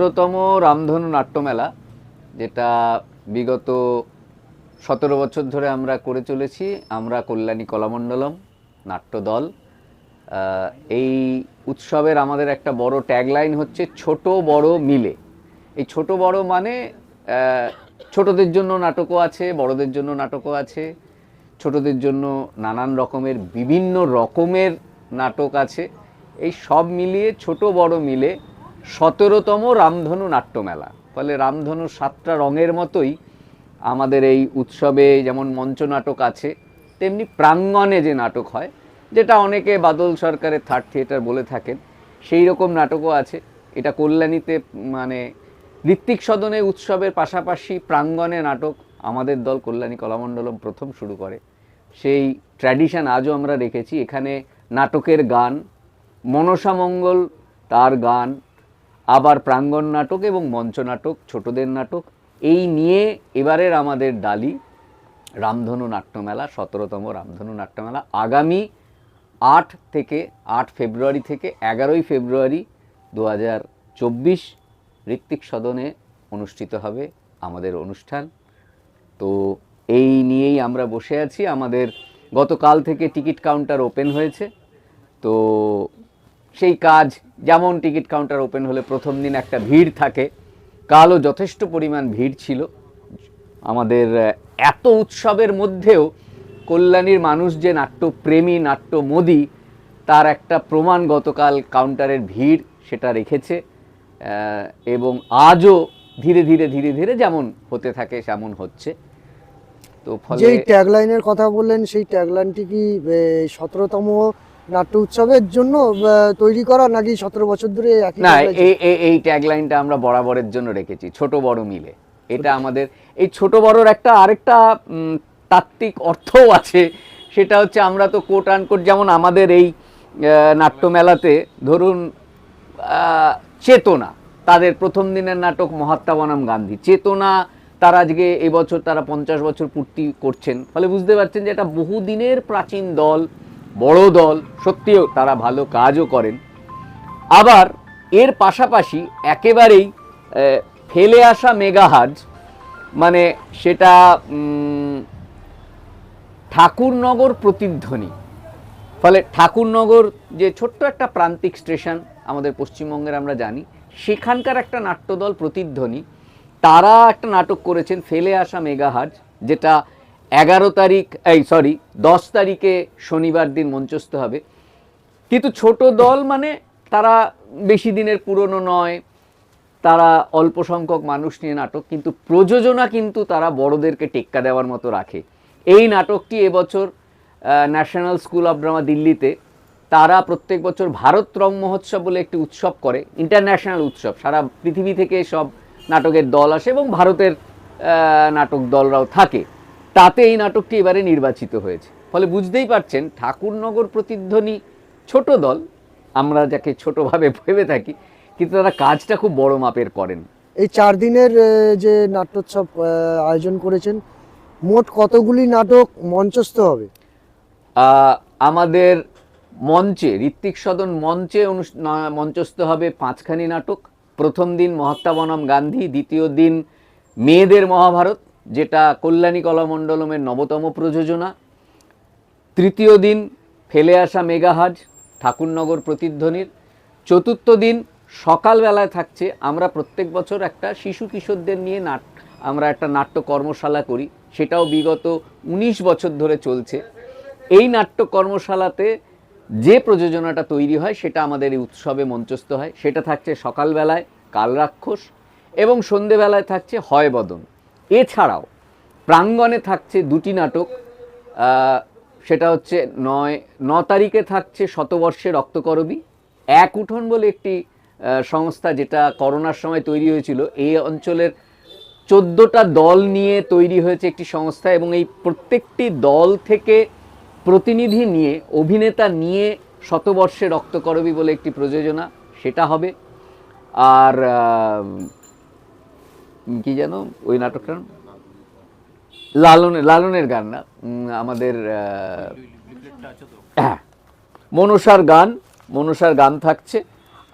সতেরোতম রামধনু নাট্যমেলা, যেটা বিগত সতেরো বছর ধরে আমরা করে চলেছি। আমরা কল্যাণী কলামণ্ডলম নাট্যদল। এই উৎসবের আমাদের একটা বড় ট্যাগলাইন হচ্ছে ছোট বড় মিলে। এই ছোট বড় মানে ছোটদের জন্য নাটকও আছে, বড়দের জন্য নাটকও আছে। ছোটদের জন্য নানান রকমের বিভিন্ন রকমের নাটক আছে। এই সব মিলিয়ে ছোট বড় মিলে সতেরোতম রামধনু নাট্যমেলা। ফলে রামধনু সাতটা রঙের মতোই আমাদের এই উৎসবে যেমন মঞ্চ নাটক আছে, তেমনি প্রাঙ্গণে যে নাটক হয়, যেটা অনেকে বাদল সরকারের থার্ড থিয়েটার বলে থাকেন, সেই রকম নাটকও আছে। এটা কল্যাণীতে মানে ঋত্বিক সদনে উৎসবের পাশাপাশি প্রাঙ্গণে নাটক আমাদের দল কল্যাণী কলামণ্ডলম প্রথম শুরু করে। সেই ট্র্যাডিশন আজও আমরা রেখেছি। এখানে নাটকের গান মনসামঙ্গল তার গান আবার প্রাঙ্গণ নাটক এবং মঞ্চ নাটক, ছোটদের নাটক, এই নিয়ে এবারের আমাদের ডালি, রামধনু নাট্যমেলা, সতেরোতম রামধনু নাট্যমেলা, আগামী আট থেকে, আট ফেব্রুয়ারি থেকে এগারোই ফেব্রুয়ারি দু হাজার চব্বিশ ঋত্বিক সদনে অনুষ্ঠিত হবে আমাদের অনুষ্ঠান। তো এই নিয়েই আমরা বসে আছি। আমাদের গতকাল থেকে টিকিট কাউন্টার ওপেন হয়েছে। তো সেই কাজ, যেমন টিকিট কাউন্টার ওপেন হলে প্রথম দিন একটা ভিড় থাকে। কালও যথেষ্ট পরিমাণ ভিড় ছিল। আমাদের এত উৎসবের মধ্যেও কল্যাণীর মানুষ যে নাট্যপ্রেমী, নাট্যমোদী, তার একটা প্রমাণ গতকাল কাউন্টারের ভিড় সেটা রেখেছে। এবং আজও ধীরে ধীরে ধীরে ধীরে যেমন হতে থাকে, সেমন হচ্ছে। তো যেই ট্যাগলাইনের কথা বললেন, সেই ট্যাগলাইনটি কি সতেরোতম নাট্য উৎসবের জন্য তৈরি করা নাকি সতেরো বছর ধরে না এই এই- ট্যাগলাইনটা আমরা বরাবরের জন্য রেখেছি ছোট বড় মিলে। এটা আমাদের এই ছোট বড়র একটা আরেকটা তাত্ত্বিক অর্থও আছে সেটা হচ্ছে আমরা তো কোট আনকোট যেমন আমাদের এই নাট্যমেলাতে ধরুন চেতনা তাদের প্রথম দিনের নাটক মহাত্মা বনাম গান্ধী। চেতনা তারা আজকে এবছর তারা পঞ্চাশ বছর পূর্তি করছেন। ফলে বুঝতে পারছেন যে এটা বহুদিনের প্রাচীন দল বড় দল, সত্যিও তারা ভালো কাজও করেন। আবার এর পাশাপাশি একেবারেই ফেলে আসা মেগাহাজ মানে সেটা ঠাকুরনগর প্রতিধ্বনি। ফলে ঠাকুরনগর যে ছোট্ট একটা প্রান্তিক স্টেশন, আমাদের পশ্চিমবঙ্গের আমরা জানি, সেখানকার একটা নাট্যদল প্রতিধ্বনি, তারা একটা নাটক করেছেন ফেলে আসা মেগাহাজ, যেটা এগারো তারিখ, এই সরি দশ তারিখে শনিবার দিন মঞ্চস্থ হবে। কিন্তু ছোট দল মানে তারা বেশি দিনের পুরনো নয়, তারা অল্প সংখ্যক মানুষ নিয়ে নাটক, কিন্তু প্রযোজনা কিন্তু তারা বড়দেরকে টেক্কা দেওয়ার মতো রাখে। এই নাটকটি এবছর ন্যাশনাল স্কুল অফ ড্রামা দিল্লিতে, তারা প্রত্যেক বছর ভারত রং মহোৎসব বলে একটি উৎসব করে ইন্টারন্যাশনাল উৎসব। সারা পৃথিবী থেকে সব নাটকের দল আসে এবং ভারতের নাটক দলরাও থাকে। তাতে এই নাটকটি এবারে নির্বাচিত হয়েছে। ফলে বুঝতেই পারছেন ঠাকুরনগর প্রতিধ্বনি ছোট দল আমরা যাকে ছোটভাবে ভেবে থাকি কিন্তু তারা কাজটা খুব বড় মাপের করেন। এই চার দিনের যে নাট্যোৎসব আয়োজন করেছেন মোট কতগুলি নাটক মঞ্চস্থ হবে? আমাদের মঞ্চে ঋত্বিক সদন মঞ্চে মঞ্চস্থ হবে পাঁচখানি নাটক। প্রথম দিন মহাত্মা বনাম গান্ধী দ্বিতীয় দিন মেয়েদের মহাভারত যেটা কল্যাণী কলামণ্ডলমের নবতম প্রযোজনা। তৃতীয় দিন ফেলে আসা মেগাহাজ, ঠাকুরনগর প্রতিধ্বনির। চতুর্থ দিন সকালবেলায় থাকছে আমরা প্রত্যেক বছর একটা শিশু কিশোরদের নিয়ে নাট, আমরা একটা নাট্য কর্মশালা করি। সেটাও বিগত ১৯ বছর ধরে চলছে। এই নাট্য কর্মশালাতে যে প্রযোজনাটা তৈরি হয়, সেটা আমাদের এই উৎসবে মঞ্চস্থ হয়। সেটা থাকছে সকালবেলায় কাল রাক্ষস এবং সন্ধেবেলায় থাকছে হয় বদন এছাড়াও প্রাঙ্গণে থাকছে দুটি নাটক সেটা হচ্ছে নয়, ন তারিখে থাকছে শতবর্ষে রক্তকরবী। এক উঠোন বলে একটি সংস্থা যেটা করোনার সময় তৈরি হয়েছিল, এই অঞ্চলের চোদ্দোটা দল নিয়ে তৈরি হয়েছে একটি সংস্থা এবং এই প্রত্যেকটি দল থেকে প্রতিনিধি নিয়ে, অভিনেতা নিয়ে শতবর্ষে রক্তকরবী বলে একটি প্রযোজনা, সেটা হবে। আর কি যেন ওই নাটকটার? লালনের লালনের গান না? আমাদের হ্যাঁ। মনসার গান মনসার গান থাকছে।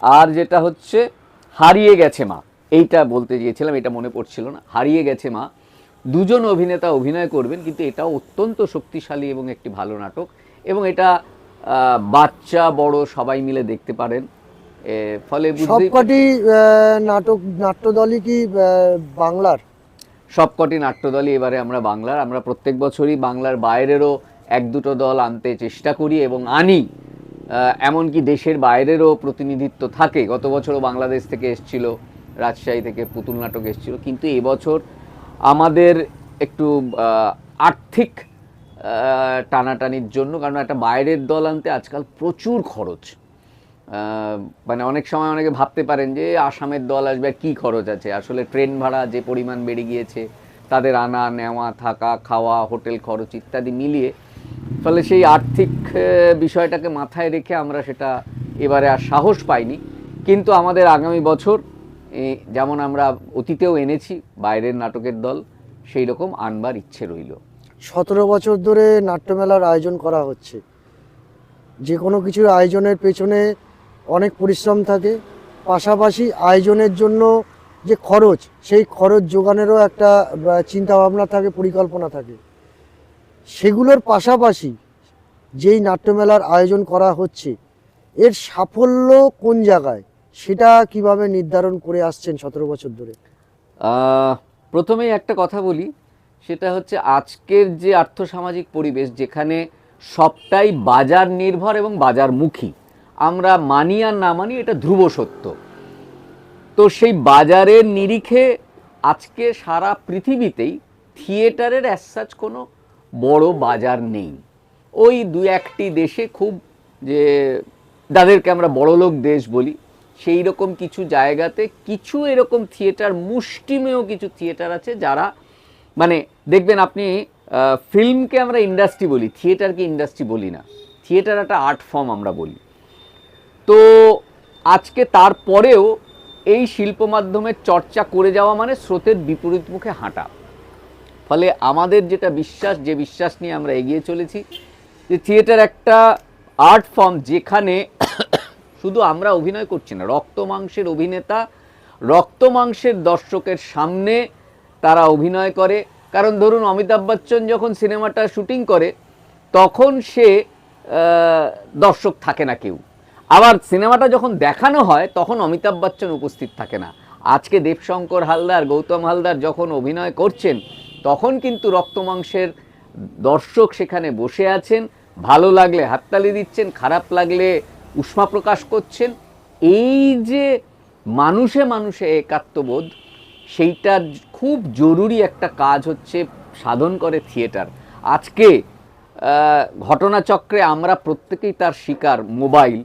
আর যেটা হচ্ছে, হারিয়ে গেছে মা। এইটা বলতে গিয়েছিলাম, এটা মনে পড়ছিল না। হারিয়ে গেছে মা। দুজন অভিনেতা অভিনয় করবেন, কিন্তু এটাও অত্যন্ত শক্তিশালী এবং একটি ভালো নাটক। এবং এটা বাচ্চা, বড়, সবাই মিলে দেখতে পারেন। ফলে সবকটি নাটক নাট্যদলই কি বাংলার? সবকটি নাট্যদলই এবারে আমরা বাংলার। আমরা প্রত্যেক বছরই বাংলার বাইরেরও এক দুটো দল আনতে চেষ্টা করি এবং আনি। এমনকি দেশের বাইরেরও প্রতিনিধিত্ব থাকে। গত বছরও বাংলাদেশ থেকে এসছিল রাজশাহী থেকে পুতুল নাটক এসছিল। কিন্তু এবছর আমাদের একটু আর্থিক টানাটানির জন্য কারণ একটা বাইরের দল আনতে আজকাল প্রচুর খরচ। মানে অনেক সময় অনেকে ভাবতে পারেন যে আসামের দল আসবে, কি খরচ আছে? আসলে ট্রেন ভাড়া যে পরিমাণ বেড়ে গিয়েছে, তাদের আনা, নেওয়া, থাকা, খাওয়া, হোটেল খরচ ইত্যাদি মিলিয়ে, ফলে সেই আর্থিক বিষয়টাকে মাথায় রেখে আমরা সেটা এবারে আর সাহস পাইনি। কিন্তু আমাদের আগামী বছর যেমন আমরা অতীতেও এনেছি, বাইরের নাটকের দল সেই রকম আনবার ইচ্ছে রইল। সতেরো বছর ধরে নাট্যমেলার আয়োজন করা হচ্ছে। যে কোনো কিছুর আয়োজনের পেছনে অনেক পরিশ্রম থাকে। পাশাপাশি আয়োজনের জন্য যে খরচ, সেই খরচ যোগানেরও একটা চিন্তা ভাবনা থাকে, পরিকল্পনা থাকে। সেগুলোর পাশাপাশি যেই নাট্যমেলার আয়োজন করা হচ্ছে, এর সাফল্য কোন জায়গায়? সেটা কীভাবে নির্ধারণ করে আসছেন সতেরো বছর ধরে? প্রথমেই একটা কথা বলি, সেটা হচ্ছে আজকের যে আর্থসামাজিক পরিবেশ, যেখানে সবটাই বাজার নির্ভর এবং বাজারমুখী। আমরা মানি আর না মানি এটা ধ্রুব সত্য। তো সেই বাজারের নিরিখে আজকে সারা পৃথিবীতেই থিয়েটারের অ্যাসাচ কোনো বড় বাজার নেই। ওই দু একটি দেশে খুব যে যাদেরকে আমরা বড়লোক দেশ বলি, সেই রকম কিছু জায়গাতে কিছু এরকম থিয়েটার, মুষ্টিমেয় কিছু থিয়েটার আছে যারা মানে দেখবেন আপনি ফিল্মকে আমরা ইন্ডাস্ট্রি বলি, থিয়েটারকে ইন্ডাস্ট্রি বলি না। থিয়েটার একটা আর্ট ফর্ম আমরা বলি। তো আজকে তারপরেও এই শিল্প মাধ্যমের চর্চা করে যাওয়া মানে স্রোতের বিপরীত মুখে হাঁটা। ফলে আমাদের যেটা বিশ্বাস, যে বিশ্বাস নিয়ে আমরা এগিয়ে চলেছি, যে থিয়েটার একটা আর্ট ফর্ম যেখানে শুধু আমরা অভিনয় করছি না, রক্ত মাংসের অভিনেতা, রক্ত মাংসের দর্শকের সামনে তারা অভিনয় করে। কারণ ধরুন, অমিতাভ বচ্চন যখন সিনেমাটা শুটিং করে, তখন সে দর্শক থাকে না কেউ। আবার সিনেমাটা যখন দেখানো হয়, তখন অমিতাভ বচ্চন উপস্থিত থাকে না। আজকে দেবশঙ্কর হালদার, গৌতম হালদার যখন অভিনয় করছেন, তখন কিন্তু রক্তমাংসের দর্শক সেখানে বসে আছেন, ভালো লাগলে হাততালি দিচ্ছেন, খারাপ লাগলে উষ্মা প্রকাশ করছেন। এই যে মানুষে মানুষে একাত্মবোধ, সেইটার খুব জরুরি একটা কাজ হচ্ছে সাধন করে থিয়েটার। আজকে ঘটনাচক্রে আমরা প্রত্যেকেই তার শিকার, মোবাইল।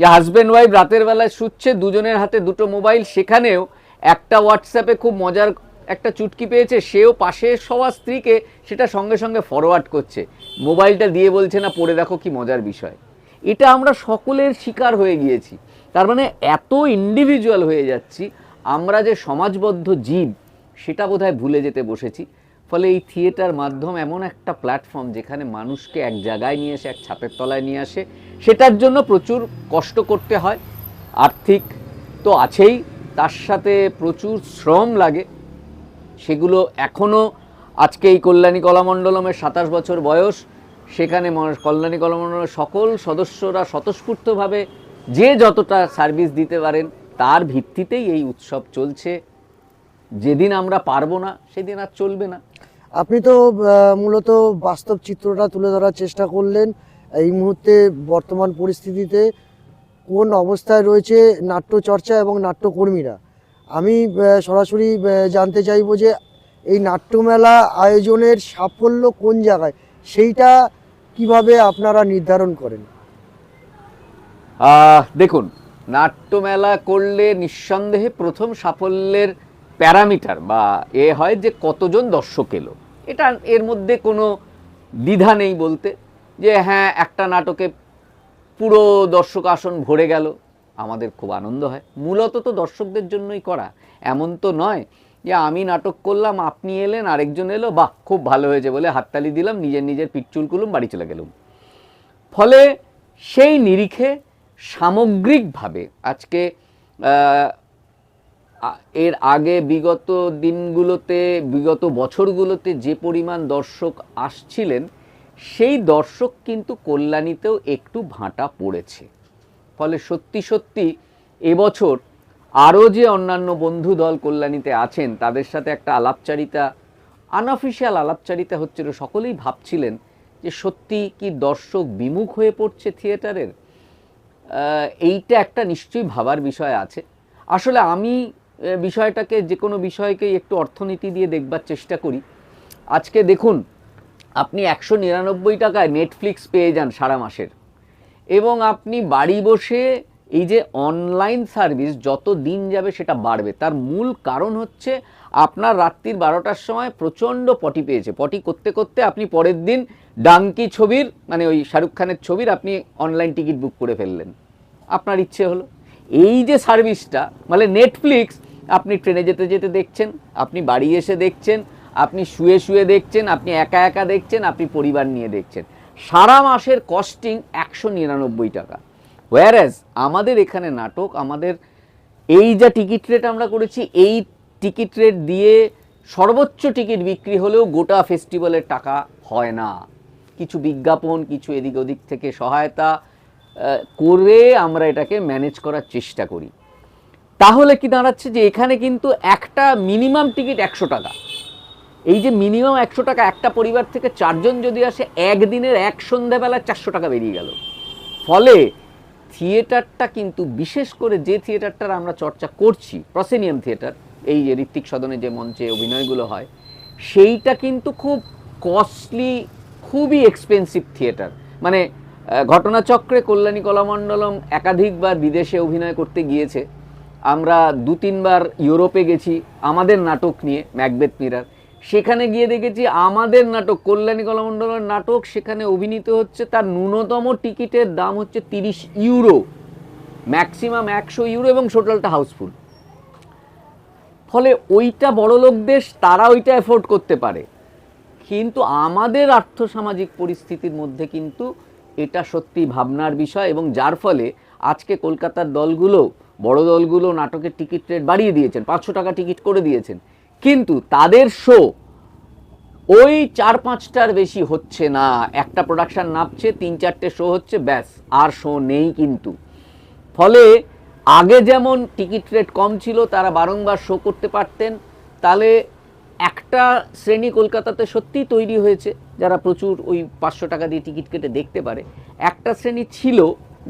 যে হাজব্যান্ড ওয়াইফ রাতের বেলায় শুচ্ছে, দুজনের হাতে দুটো মোবাইল সেখানেও একটা হোয়াটসঅ্যাপে খুব মজার একটা চুটকি পেয়েছে, সেও পাশে সবার স্ত্রীকে সেটা সঙ্গে সঙ্গে ফরওয়ার্ড করছে। মোবাইলটা দিয়ে বলছে, না, পড়ে দেখো কি মজার বিষয়। এটা আমরা সকলের শিকার হয়ে গিয়েছি। তার মানে এত ইন্ডিভিজুয়াল হয়ে যাচ্ছি, আমরা যে সমাজবদ্ধ জীব, সেটা বোধহয় ভুলে যেতে বসেছি। ফলে এই থিয়েটার মাধ্যম এমন একটা প্ল্যাটফর্ম যেখানে মানুষকে এক জায়গায় নিয়ে এসে, এক ছাপের তলায় নিয়ে আসে। সেটার জন্য প্রচুর কষ্ট করতে হয়, আর্থিক তো আছেই, তার সাথে প্রচুর শ্রম লাগে। সেগুলো এখনও আজকে এই কল্যাণী কলামণ্ডলমের সাতাশ বছর বয়স, সেখানে কল্যাণী কলামণ্ডলের সকল সদস্যরা স্বতঃস্ফূর্তভাবে যে যতটা সার্ভিস দিতে পারেন, তার ভিত্তিতেই এই উৎসব চলছে। যেদিন আমরা পারব না, সেদিন আর চলবে না। আপনি তো মূলত বাস্তব চিত্রটা তুলে ধরার চেষ্টা করলেন এই মুহূর্তে বর্তমান পরিস্থিতিতে, কোন অবস্থায় রয়েছে নাট্যচর্চা এবং নাট্যকর্মীরা? আমি সরাসরি জানতে চাইব যে এই নাট্যমেলা আয়োজনের সাফল্য কোন জায়গায়? সেইটা কীভাবে আপনারা নির্ধারণ করেন? দেখুন, নাট্যমেলা করলে নিঃসন্দেহে প্রথম সাফল্যের প্যারামিটার বা এ হয় যে কতজন দর্শক এলো। এটা এর মধ্যে কোনো দ্বিধা নেই বলতে যে হ্যাঁ একটা নাটকে পুরো দর্শক আসন ভরে গেল, আমাদের খুব আনন্দ হয়। মূলত তো দর্শকদের জন্যই করা। এমন তো নয় যে আমি নাটক করলাম, আপনি এলেন, আরেকজন এলো, বাহ, খুব ভালো হয়েছে বলে হাততালি দিলাম, নিজের নিজের পিঠচুল কুলুম বাড়ি চলে গেলুম। ফলে সেই নিরিখে সামগ্রিকভাবে আজকে এর আগে বিগত দিনগুলোতে, বিগত বছরগুলোতে যে পরিমাণ দর্শক আসছিলেন, সেই দর্শক কিন্তু কল্যাণীতেও একটু ভাঁটা পড়েছে। ফলে সত্যি সত্যি এবছর আরও যে অন্যান্য বন্ধু দল কল্যাণীতে আছেন, তাদের সাথে একটা আলাপচারিতা আনঅফিসিয়াল আলাপচারিতা হচ্ছিল। সকলেই ভাবছিলেন যে সত্যি কি দর্শক বিমুখ হয়ে পড়ছে থিয়েটারের? এইটা একটা নিশ্চয়ই ভাবার বিষয় আছে। আসলে আমি বিষয়টাকে যে কোনো বিষয়কেই একটু অর্থনীতি দিয়ে দেখবার চেষ্টা করি। আজকে দেখুন, আপনি একশো নিরানব্বই টাকায় নেটফ্লিক্স পেয়ে যান সারা মাসের। এবং আপনি বাড়ি বসে এই যে অনলাইন সার্ভিস যত দিন যাবে সেটা বাড়বে। তার মূল কারণ হচ্ছে আপনার রাত্রির বারোটার সময় প্রচণ্ড পটি পেয়েছে। পটি করতে করতে আপনি পরের দিন ডাঙ্কি ছবির মানে ওই শাহরুখ খানের ছবির আপনি অনলাইন টিকিট বুক করে ফেললেন। আপনার ইচ্ছে হলো। এই যে সার্ভিসটা মানে নেটফ্লিক্স আপনি ট্রেনে যেতে যেতে দেখছেন, আপনি বাড়ি এসে দেখছেন, আপনি শুয়ে শুয়ে দেখছেন, আপনি একা একা দেখছেন, আপনি পরিবার নিয়ে দেখছেন। সারা মাসের কস্টিং একশো নিরানব্বই টাকা। ওয়ারাজ আমাদের এখানে নাটক, আমাদের এই যা টিকিট রেট আমরা করেছি, এই টিকিট রেট দিয়ে সর্বোচ্চ টিকিট বিক্রি হলেও গোটা ফেস্টিভ্যালের টাকা হয় না। কিছু বিজ্ঞাপন, কিছু এদিক ওদিক থেকে সহায়তা করে আমরা এটাকে ম্যানেজ করার চেষ্টা করি। তাহলে কি দাঁড়াচ্ছে যে এখানে কিন্তু একটা মিনিমাম টিকিট একশো টাকা। এই যে মিনিমাম একশো টাকা, একটা পরিবার থেকে চারজন যদি আসে, একদিনের এক সন্ধ্যাবেলা চারশো টাকা বেরিয়ে গেল। ফলে থিয়েটারটা কিন্তু, বিশেষ করে যে থিয়েটারটার আমরা চর্চা করছি, প্রসেনিয়াম থিয়েটার, এই যে ঋত্বিক সদনে যে মঞ্চে অভিনয়গুলো হয়, সেইটা কিন্তু খুব কস্টলি খুবই এক্সপেন্সিভ থিয়েটার। মানে ঘটনাচক্রে কল্যাণী কলামণ্ডলম একাধিকবার বিদেশে অভিনয় করতে গিয়েছে। আমরা দু তিনবার ইউরোপে গেছি, আমাদের নাটক নিয়ে, ম্যাকবেথ মিরার। সেখানে গিয়ে দেখেছি আমাদের নাটক, কল্যাণী কলামণ্ডলের নাটক, সেখানে অভিনীত হচ্ছে তার ন্যূনতম টিকিটের দাম হচ্ছে তিরিশ ইউরো। ম্যাক্সিমাম একশো ইউরো এবং টোটালটা হাউসফুল। ফলে ওইটা বড় লোক দেশ, তারা ওইটা অ্যাফোর্ড করতে পারে। কিন্তু আমাদের আর্থসামাজিক পরিস্থিতির মধ্যে কিন্তু এটা সত্যি ভাবনার বিষয় এবং যার ফলে আজকে কলকাতার দলগুলো বড় দলগুলো নাটকের টিকিট রেট বাড়িয়ে দিয়েছেন, পাঁচশো টাকা টিকিট করে দিয়েছেন। কিন্তু তাদের শো ওই চার পাঁচটার বেশি হচ্ছে না। একটা প্রোডাকশন নামছে তিন চারটে শো হচ্ছে, ব্যাস, আর শো নেই কিন্তু। ফলে আগে যেমন টিকিট রেট কম ছিল, তারা বারংবার শো করতে পারতেন, তাহলে একটা শ্রেণি কলকাতাতে সত্যিই তৈরি হয়েছে, যারা প্রচুর ওই পাঁচশো টাকা দিয়ে টিকিট কেটে দেখতে পারে। একটা শ্রেণি ছিল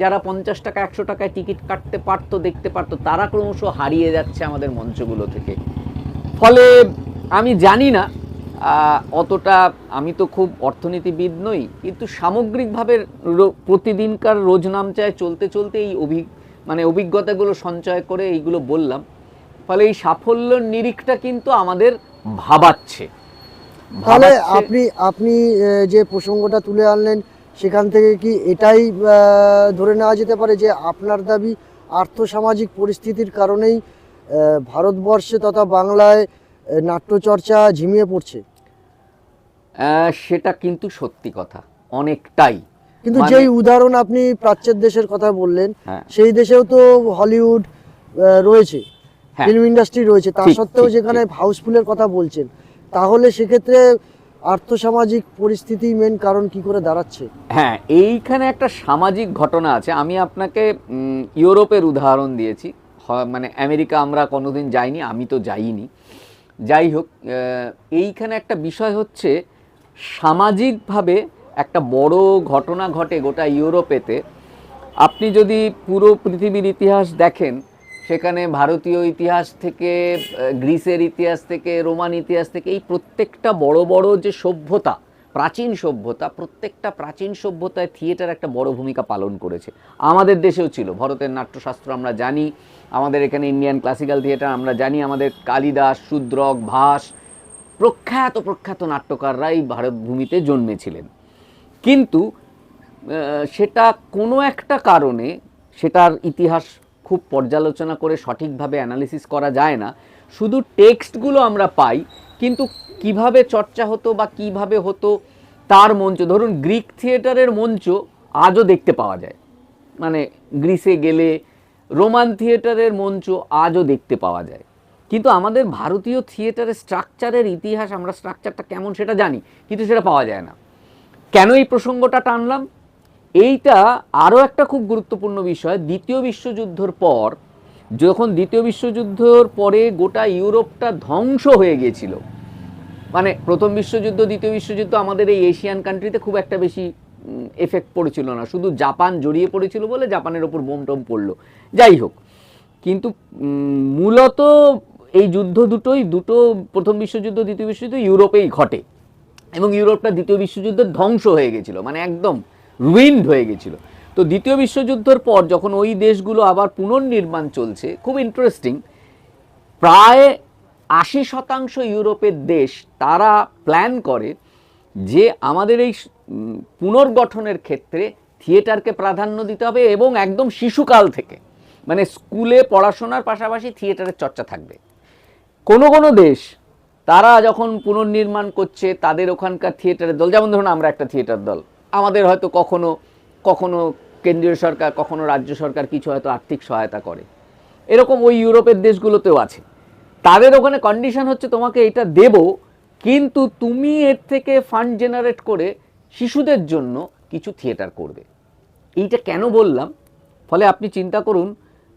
যারা পঞ্চাশ টাকা একশো টাকায় টিকিট কাটতে পারতো দেখতে পারতো তারা ক্রমশ হারিয়ে যাচ্ছে আমাদের মঞ্চগুলো থেকে। ফলে আমি জানি না অতটা আমি তো খুব অর্থনীতিবিদ নই কিন্তু সামগ্রিকভাবে প্রতিদিনকার রোজ নামচায় চলতে চলতে এই অভি মানে অভিজ্ঞতাগুলো সঞ্চয় করে এইগুলো বললাম ফলে এই সাফল্যের নিরিখটা কিন্তু আমাদের ভাবাচ্ছে। তাহলে আপনি আপনি যে প্রসঙ্গটা তুলে আনলেন সেখান থেকে কি এটাই ধরে নেওয়া যেতে পারে যে আপনার দাবি আর্থসামাজিক পরিস্থিতির কারণেই ভারতবর্ষে তথা বাংলায় নাট্যচর্চা ঝিমিয়ে পড়ছে? সেটা কিন্তু সত্যি কথা অনেকটাই। কিন্তু মানে- যেই উদাহরণ আপনি প্রাচ্যের দেশের কথা বললেন হ্যাঁ। সেই দেশেও তো হলিউড রয়েছে হ্যাঁ। ফিল্ম ইন্ডাস্ট্রি রয়েছে। তা সত্ত্বেও যেখানে হাউসফুলের কথা বলছেন তাহলে সেক্ষেত্রে আর্থসামাজিক পরিস্থিতি মেন কারণ কি করে দাঁড়াচ্ছে? হ্যাঁ এইখানে একটা সামাজিক ঘটনা আছে। আমি আপনাকে ইউরোপের উদাহরণ দিয়েছি। মানে আমেরিকা আমরা কোনোদিন যাইনি, আমি তো যাইনি। যাই হোক এইখানে একটা বিষয় হচ্ছে, সামাজিকভাবে একটা বড় ঘটনা ঘটে গোটা ইউরোপেতে। আপনি যদি পুরো পৃথিবীর ইতিহাস দেখেন সেখানে ভারতীয় ইতিহাস থেকে গ্রিসের ইতিহাস থেকে, রোমান ইতিহাস থেকে এই প্রত্যেকটা বড় বড় যে সভ্যতা, প্রাচীন সভ্যতা, প্রত্যেকটা প্রাচীন সভ্যতায় থিয়েটার একটা বড় ভূমিকা পালন করেছে। আমাদের দেশেও ছিল, ভরতের নাট্যশাস্ত্র আমরা জানি, আমাদের এখানে ইন্ডিয়ান ক্লাসিক্যাল থিয়েটার আমরা জানি, আমাদের কালিদাস, শূদ্রক, ভাস, প্রখ্যাত প্রখ্যাত নাট্যকাররা এই ভারত ভূমিতে জন্মেছিলেন। কিন্তু সেটা কোনো একটা কারণে সেটার ইতিহাস খুব পর্যালোচনা করে সঠিকভাবে অ্যানালিসিস করা যায় না। শুধু টেক্সটগুলো আমরা পাই, কিন্তু কীভাবে চর্চা হতো বা কীভাবে হতো, তার মঞ্চ, ধরুন গ্রিক থিয়েটারের মঞ্চ আজও দেখতে পাওয়া যায়। মানে গ্রিসে গেলে রোমান থিয়েটারের মঞ্চ আজও দেখতে পাওয়া যায়। কিন্তু আমাদের ভারতীয় থিয়েটারের স্ট্রাকচারের ইতিহাস, আমরা স্ট্রাকচারটা কেমন সেটা জানি, কিন্তু সেটা পাওয়া যায় না। কেন এই প্রসঙ্গটা টানলাম? এইটা আরও একটা খুব গুরুত্বপূর্ণ বিষয়, দ্বিতীয় বিশ্বযুদ্ধর পর, যখন দ্বিতীয় বিশ্বযুদ্ধর পরে গোটা ইউরোপটা ধ্বংস হয়ে গিয়েছিল মানে প্রথম বিশ্বযুদ্ধ, দ্বিতীয় বিশ্বযুদ্ধ আমাদের এই এশিয়ান কান্ট্রিতে খুব একটা বেশি এফেক্ট পড়েছিল না। শুধু জাপান জড়িয়ে পড়েছিল বলে জাপানের ওপর বোম টোম পড়ল। যাই হোক, কিন্তু মূলত এই যুদ্ধ দুটোই, দুটো প্রথম বিশ্বযুদ্ধ, দ্বিতীয় বিশ্বযুদ্ধ ইউরোপেই ঘটে। এবং ইউরোপটা দ্বিতীয় বিশ্বযুদ্ধের ধ্বংস হয়ে গেছিল মানে একদম রুইন্ড হয়ে গেছিল। তো দ্বিতীয় বিশ্বযুদ্ধের পর যখন ওই দেশগুলো আবার পুনর্নির্মাণ চলছে, খুব ইন্টারেস্টিং প্রায় আশি শতাংশ ইউরোপের দেশ তারা প্ল্যান করে যে আমাদের এই পুনর্গঠনের ক্ষেত্রে থিয়েটারকে প্রাধান্য দিতে হবে এবং একদম শিশুকাল থেকে মানে স্কুলে পড়াশোনার পাশাপাশি থিয়েটারের চর্চা থাকবে। কোনো কোনো দেশ তারা যখন পুনর্নির্মাণ করছে, তাদের ওখানকার থিয়েটারের দল, যেমন ধরুন আমরা একটা থিয়েটার দল আমাদের হয়তো কখনো কখনো কেন্দ্রীয় সরকার, কখনো রাজ্য সরকার কিছু হয়তো আর্থিক সহায়তা করে। এরকম ওই ইউরোপের দেশগুলোতেও আছে। তাদের ওখানে কন্ডিশন হচ্ছে তোমাকে এটা দেব, কিন্তু তুমি এর থেকে ফান্ড জেনারেট করে শিশুদের জন্য কিছু থিয়েটার করবে। এইটা কেন বললাম? ফলে আপনি চিন্তা করুন,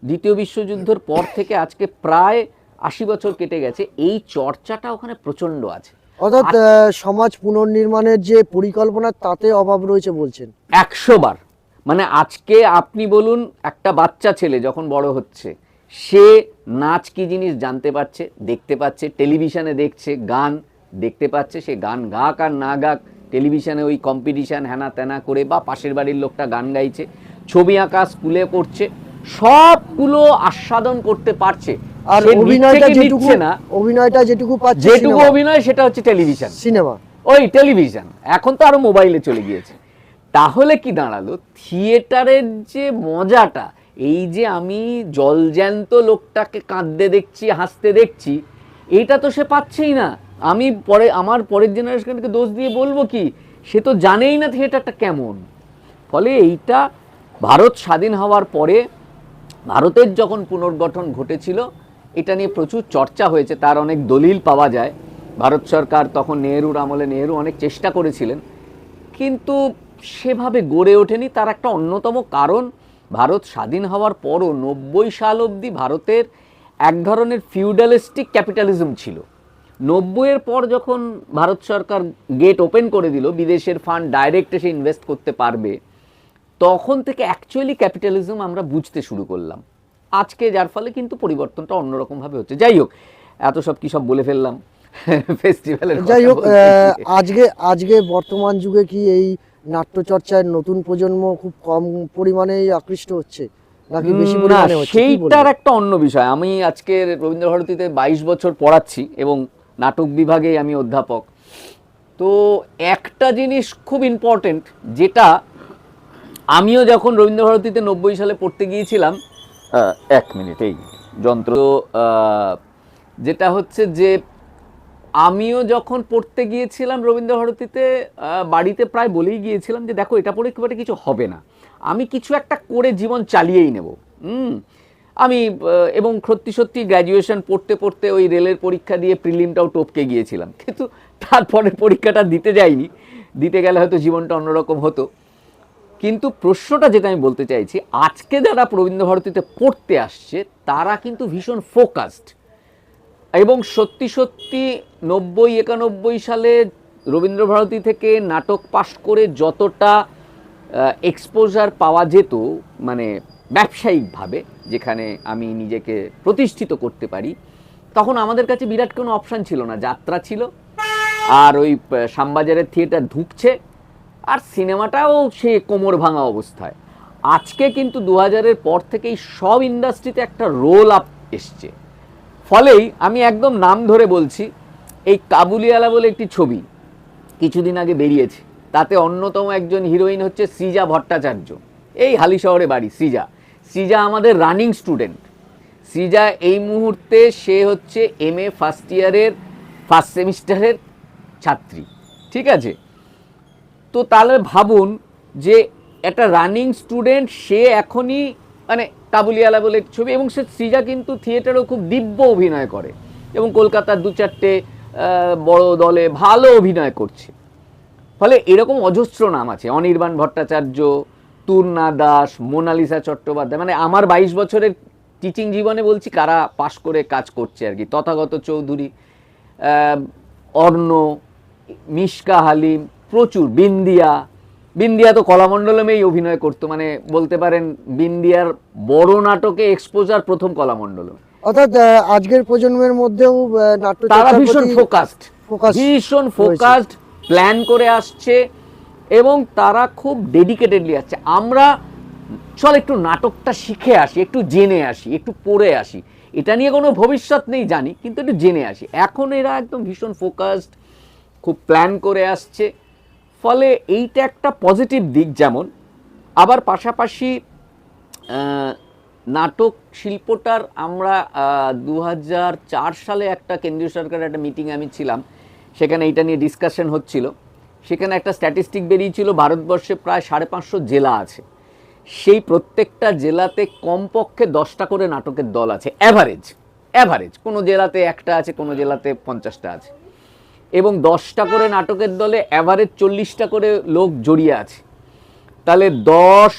দ্বিতীয় বিশ্বযুদ্ধের পর থেকে আজকে প্রায় আশি বছর কেটে গেছে, এই চর্চাটা ওখানে প্রচণ্ড আছে। অর্থাৎ সমাজ পুনর্নির্মাণের যে পরিকল্পনা তাতে অভাব রয়েছে বলছেন। একশো বার। মানে আজকে আপনি বলুন একটা বাচ্চা ছেলে যখন বড় হচ্ছে সে নাচ কি জিনিস জানতে পারছে দেখতে পাচ্ছে টেলিভিশনে দেখছে গান দেখতে পাচ্ছে সে গান গাক আর না গাক টেলিভিশনে ওই কম্পিটিশান হ্যানা ত্যানা করে বা পাশের বাড়ির লোকটা গান গাইছে ছবি আঁকা স্কুলে করছে সবগুলো আস্বাদন করতে পারছে। আর অভিনয়টা যেটুকু না। অভিনয়টা যেটুকু পাচ্ছে যেটুকু অভিনয় সেটা হচ্ছে টেলিভিশন। সিনেমা। ওই টেলিভিশন। এখন তো আরও মোবাইলে চলে গিয়েছে। তাহলে কি দাঁড়াল? থিয়েটারের যে মজাটা এই যে আমি জলজ্যান্ত লোকটাকে কাঁদতে দেখছি হাসতে দেখছি এটা তো সে পাচ্ছেই না। আমি পরে আমার পরের জেনারেশনকে দোষ দিয়ে বলব কি সে তো জানেই না থিয়েটারটা কেমন। ফলে এইটা ভারত স্বাধীন হওয়ার পরে ভারতের যখন পুনর্গঠন ঘটেছিল, এটা নিয়ে প্রচুর চর্চা হয়েছে, তার অনেক দলিল পাওয়া যায়। ভারত সরকার তখন নেহরুর আমলে নেহরু অনেক চেষ্টা করেছিলেন, কিন্তু সেভাবে গড়ে ওঠেনি। তার একটা অন্যতম কারণ, ভারত স্বাধীন হওয়ার পরও নব্বই সাল অবধি ভারতের এক ধরনের ফিউডালিস্টিক ক্যাপিটালিজম ছিল। নব্বইয়ের পর যখন ভারত সরকার গেট ওপেন করে দিল, বিদেশের ফান্ড ডাইরেক্ট এসে ইনভেস্ট করতে পারবে তখন থেকে অ্যাকচুয়ালি ক্যাপিটালিজম আমরা বুঝতে শুরু করলাম। আজকে যার ফলে কিন্তু পরিবর্তনটা অন্যরকমভাবে হচ্ছে। যাই হোক এত সব কি সব বলে ফেললাম? ফেস্টিভ্যালের যাই হোক আজকে আজকে বর্তমান যুগে কি এই নাট্যচর্চায় নতুন প্রজন্ম খুব কম পরিমাণেই আকৃষ্ট হচ্ছে? নাকি বেশি পরিমাণে হচ্ছে? সেইটার একটা অন্য বিষয়। আমি আজকে রবীন্দ্র ভারতীতে বাইশ বছর পড়াচ্ছি এবং নাটক বিভাগে আমি অধ্যাপক। তো একটা জিনিস খুব ইম্পর্টেন্ট যেটা আমিও যখন রবীন্দ্র ভারতীতে নব্বই সালে পড়তে গিয়েছিলাম এক মিনিট, এই যন্ত্র যেটা হচ্ছে যে আমিও যখন পড়তে গিয়েছিলাম রবীন্দ্র ভারতীতে বাড়িতে প্রায় বলেই গিয়েছিলাম যে, দেখো, এটা পড়ে খুব একটা কিছু হবে না। আমি কিছু একটা করে জীবন চালিয়েই নেব। আমি এবং সত্যি সত্যি গ্র্যাজুয়েশন পড়তে পড়তে ওই রেলের পরীক্ষা দিয়ে প্রিলিমটাও টপকে গিয়েছিলাম। কিন্তু তারপরে পরীক্ষাটা দিতে যাইনি। দিতে গেলে হয়তো জীবনটা অন্যরকম হতো। কিন্তু প্রশ্নটা যেটা আমি বলতে চাইছি, আজকে যারা রবীন্দ্র ভারতীতে পড়তে আসছে, তারা কিন্তু ভীষণ ফোকাসড এবং সত্যি সত্যি নব্বই, একানব্বই সালে রবীন্দ্র ভারতী থেকে নাটক পাশ করে যতটা এক্সপোজার পাওয়া যেত মানে ব্যবসায়িকভাবে, যেখানে আমি নিজেকে প্রতিষ্ঠিত করতে পারি, তখন আমাদের কাছে বিরাট কোনো অপশান ছিল না। যাত্রা ছিল, আর ওই শ্যামবাজারের থিয়েটার ঢুকছে আর সিনেমাটাও সে কোমর ভাঙা অবস্থায়। আজকে কিন্তু দু হাজারের পর থেকেই সব ইন্ডাস্ট্রিতে একটা রোল আপ এসছে। ফলেই আমি একদম নাম ধরে বলছি, এই কাবুলিওয়ালা বলে একটি ছবি কিছুদিন আগে বেরিয়েছে। তাতে অন্যতম একজন হিরোইন হচ্ছে সৃজা ভট্টাচার্য। এই হালি শহরে বাড়ি, সৃজা। সৃজা আমাদের রানিং স্টুডেন্ট। সৃজা এই মুহূর্তে সে হচ্ছে এম এ ফার্স্ট ইয়ারের, ফার্স্ট সেমিস্টারের ছাত্রী। ঠিক আছে? তো তাহলে ভাবুন যে একটা রানিং স্টুডেন্ট সে এখনই মানে কাবুলিওয়ালা বলে ছবি এবং সে সৃজা কিন্তু থিয়েটারেও খুব দিব্য অভিনয় করে এবং কলকাতার দু চারটে বড় দলে ভালো অভিনয় করছে। ফলে এরকম অজস্র নাম আছে, অনির্বাণ ভট্টাচার্য তুর্না দাস, মোনালিসা চট্টোপাধ্যায় মানে আমার বাইশ বছরের টিচিং জীবনে বলছি কারা পাশ করে কাজ করছে আর কি। তথাগত চৌধুরী অর্ণ, মিশকা হালিম প্রচুর। বিন্দিয়া। বিন্দিয়া তো কলামণ্ডলমেই অভিনয় করতো মানে বলতে পারেন বিন্দিয়ার বড় নাটকে এক্সপোজার প্রথম কলামণ্ডলম। অর্থাৎ আজকের প্রজন্মের মধ্যেও নাট্য তারা ভীষণ ফোকাসড ভীষণ ফোকাসড প্ল্যান করে আসছে এবং তারা খুব ডেডিকেটেডলি আসছে। আমরা চল একটু নাটকটা শিখে আসি একটু জেনে আসি একটু পড়ে আসি। এটা নিয়ে কোনো ভবিষ্যৎ নেই জানি কিন্তু একটু জেনে আসি। এখন এরা একদম ভীষণ ফোকাসড খুব প্ল্যান করে আসছে। ফলে এইটা একটা পজিটিভ দিক যেমন, আবার পাশাপাশি নাটক শিল্পটার আমরা দু সালে একটা কেন্দ্রীয় সরকারের একটা মিটিংয়ে আমি ছিলাম, সেখানে এইটা নিয়ে ডিসকাশন হচ্ছিল। সেখানে একটা স্ট্যাটিস্টিক বেরিয়েছিল, ভারতবর্ষে প্রায় সাড়ে পাঁচশো জেলা আছে। সেই প্রত্যেকটা জেলাতে কমপক্ষে দশটা করে নাটকের দল আছে অ্যাভারেজ অ্যাভারেজ কোনো জেলাতে একটা আছে, কোনো জেলাতে পঞ্চাশটা আছে। এবং দশটা করে নাটকের দলে অ্যাভারেজ চল্লিশটা করে লোক জড়িয়ে আছে। তাহলে দশ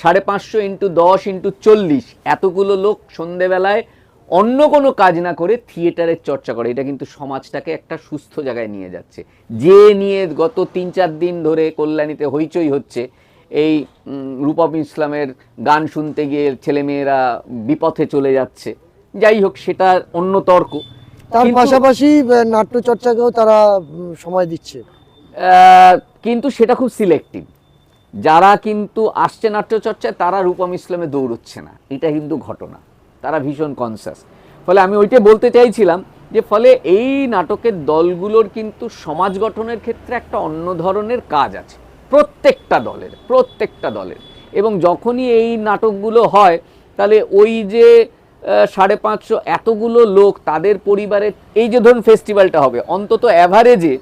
সাড়ে পাঁচশো ইন্টু দশ ইন্টু চল্লিশ এতগুলো লোক সন্ধেবেলায় অন্য কোনো কাজ না করে থিয়েটারের চর্চা করে। এটা কিন্তু সমাজটাকে একটা সুস্থ জায়গায় নিয়ে যাচ্ছে। যে নিয়ে গত তিন চার দিন ধরে কল্যাণীতে হইচই হচ্ছে, এই রূপম ইসলামের গান শুনতে গিয়ে ছেলেমেয়েরা বিপথে চলে যাচ্ছে। যাই হোক সেটা অন্য তর্ক তার পাশাপাশি নাট্য চর্চাকেও তারা সময় দিচ্ছে। কিন্তু সেটা খুব সিলেক্টিভ। যারা কিন্তু আসছে নাট্যচর্চায় তারা রূপম ইসলামে দৌড়চ্ছে না। এটা কিন্তু ঘটনা। তারা ভীষণ কনসাস ফলে আমি ওইটাই বলতে চাইছিলাম যে ফলে এই নাটকের দলগুলোর কিন্তু সমাজ গঠনের ক্ষেত্রে একটা অন্য ধরনের কাজ আছে। প্রত্যেকটা দলের প্রত্যেকটা দলের। এবং যখনই এই নাটকগুলো হয় তাহলে ওই যে সাড়ে পাঁচশো এতগুলো লোক তাদের পরিবারের এই যে ধরুন ফেস্টিভ্যালটা হবে, অন্তত অ্যাভারেজে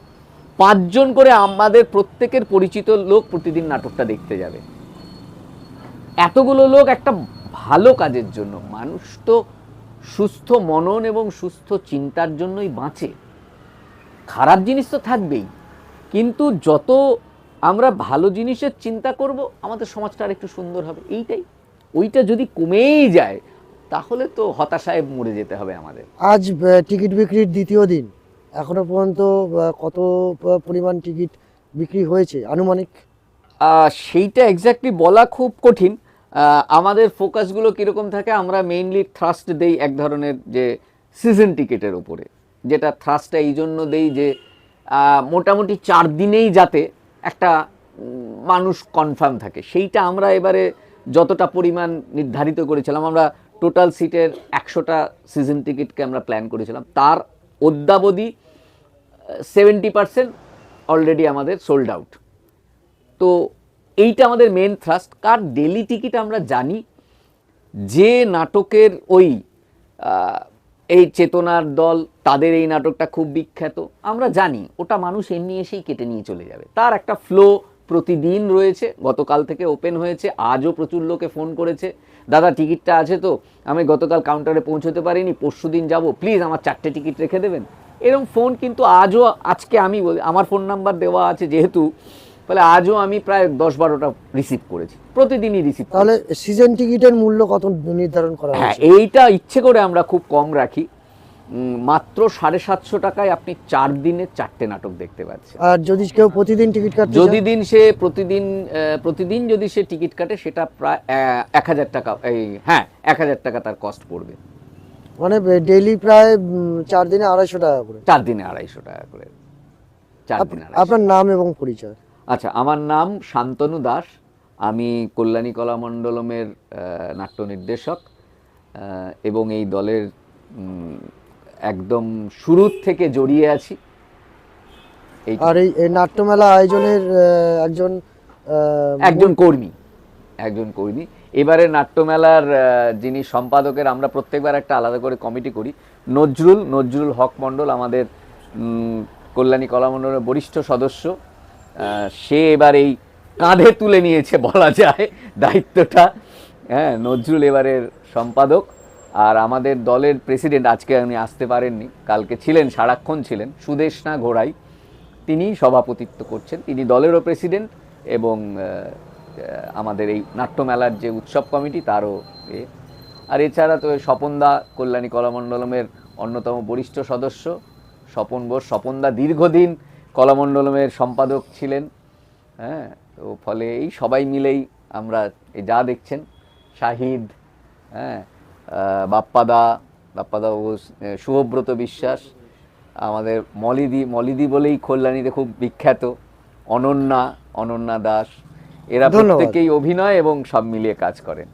পাঁচজন করে আমাদের প্রত্যেকের পরিচিত লোক প্রতিদিন নাটকটা দেখতে যাবে। এতগুলো লোক একটা ভালো কাজের জন্য। মানুষ তো সুস্থ মনন এবং সুস্থ চিন্তার জন্যই বাঁচে। খারাপ জিনিস তো থাকবেই। কিন্তু যত আমরা ভালো জিনিসের চিন্তা করব, আমাদের সমাজটা আর একটু সুন্দর হবে। এইটাই। ওইটা যদি কমেই যায় তাহলে তো হতাশায় মরে যেতে হবে আমাদের। আজ টিকিট বিক্রির দ্বিতীয় দিন। এখনও পর্যন্ত কত পরিমাণ টিকিট বিক্রি হয়েছে? আনুমানিক? সেইটা এক্স্যাক্টলি বলা খুব কঠিন। আমাদের ফোকাসগুলো কীরকম থাকে আমরা মেইনলি থ্রাস্ট দেই এক ধরনের যে সিজন টিকিটের উপরে। যেটা থ্রাস্টটা এই জন্য দেই যে মোটামুটি চার দিনেই যাতে একটা মানুষ কনফার্ম থাকে। সেইটা আমরা এবারে যতটা পরিমাণ নির্ধারিত করেছিলাম আমরা টোটাল সিটের একশোটা সিজন টিকিটকে আমরা প্ল্যান করেছিলাম। তার অদ্যাবধি সেভেন্টি পার্সেন্ট অলরেডি আমাদের সোল্ড আউট তো এইটা আমাদের মেন থ্রাস্ট কার ডেলি টিকিট আমরা জানি, যে নাটকের ওই এই চেতনার দল, তাদের এই নাটকটা খুব বিখ্যাত, আমরা জানি, ওটা মানুষ এমনি এসেই কেটে নিয়ে চলে যাবে। তার একটা ফ্লো প্রতিদিন রয়েছে গতকাল থেকে ওপেন হয়েছে আজও প্রচুর লোকে ফোন করেছে। দাদা টিকিটটা আছে তো? আমি গতকাল কাউন্টারে পৌঁছতে পারিনি পরশু দিন যাব। প্লিজ আমার চারটে টিকিট রেখে দেবেন। এরকম ফোন কিন্তু আজও আজকে আমি বলি আমার ফোন নাম্বার দেওয়া আছে যেহেতু ফলে আজও আমি প্রায় দশ বারোটা রিসিভ করেছি। প্রতিদিনই রিসিভ তাহলে সিজন টিকিটের মূল্য কত নির্ধারণ করা হ্যাঁ এইটা ইচ্ছে করে আমরা খুব কম রাখি। মাত্র সাড়ে সাতশো টাকায় আপনি চার দিনে চারটে নাটক দেখতে পাচ্ছেন। আর যদি কেউ প্রতিদিন টিকিট কাটে যদি দিন সে প্রতিদিন প্রতিদিন যদি সে টিকিট কাটে সেটা প্রায় এক হাজার টাকা এই হ্যাঁ এক হাজার টাকা তার কস্ট পড়বে। মানে ডেইলি প্রায় চার দিনে আড়াইশো টাকা করে। চার দিনে আড়াইশো টাকা করে। চার দিনে আপনার নাম এবং পরিচয়। আচ্ছা আমার নাম শান্তনু দাস। আমি কল্যাণী কলামণ্ডলমের নাট্য নির্দেশক এবং এই দলের একদম শুরুর থেকে জড়িয়ে আছি। আর এই নাট্যমেলা আয়োজনের একজন একজন কর্মী একজন কর্মী। এবারে নাট্যমেলার যিনি সম্পাদকের আমরা প্রত্যেকবার একটা আলাদা করে কমিটি করি। নজরুল নজরুল হক মণ্ডল আমাদের উম, কল্যাণী কলামণ্ডলের বরিষ্ঠ সদস্য। সে এবার এই কাঁধে তুলে নিয়েছে বলা যায় দায়িত্বটা। হ্যাঁ নজরুল এবারের সম্পাদক। আর আমাদের দলের প্রেসিডেন্ট আজকে উনি আসতে পারেননি, কালকে ছিলেন, সারাক্ষণ ছিলেন সুদেশনা ঘোড়াই। তিনি সভাপতিত্ব করছেন, তিনি দলেরও প্রেসিডেন্ট এবং আমাদের এই নাট্যমেলার যে উৎসব কমিটি তারও এ। আর এছাড়া তো স্বপনদা কল্যাণী কলামণ্ডলমের অন্যতম বরিষ্ঠ সদস্য, স্বপন বোস স্বপনদা দীর্ঘদিন কলামণ্ডলমের সম্পাদক ছিলেন হ্যাঁ তো ফলে এই সবাই মিলেই আমরা যা দেখছেন, শাহিদ হ্যাঁ বাপ্পাদা বাপ্পাদা ঘোষ, আহ, শুভব্রত বিশ্বাস আমাদের মলিদি মলিদি বলেই কল্যাণীতে খুব বিখ্যাত অনন্যা অনন্যা দাস এরা। প্রত্যেকেই অভিনয় এবং সব মিলিয়ে কাজ করেন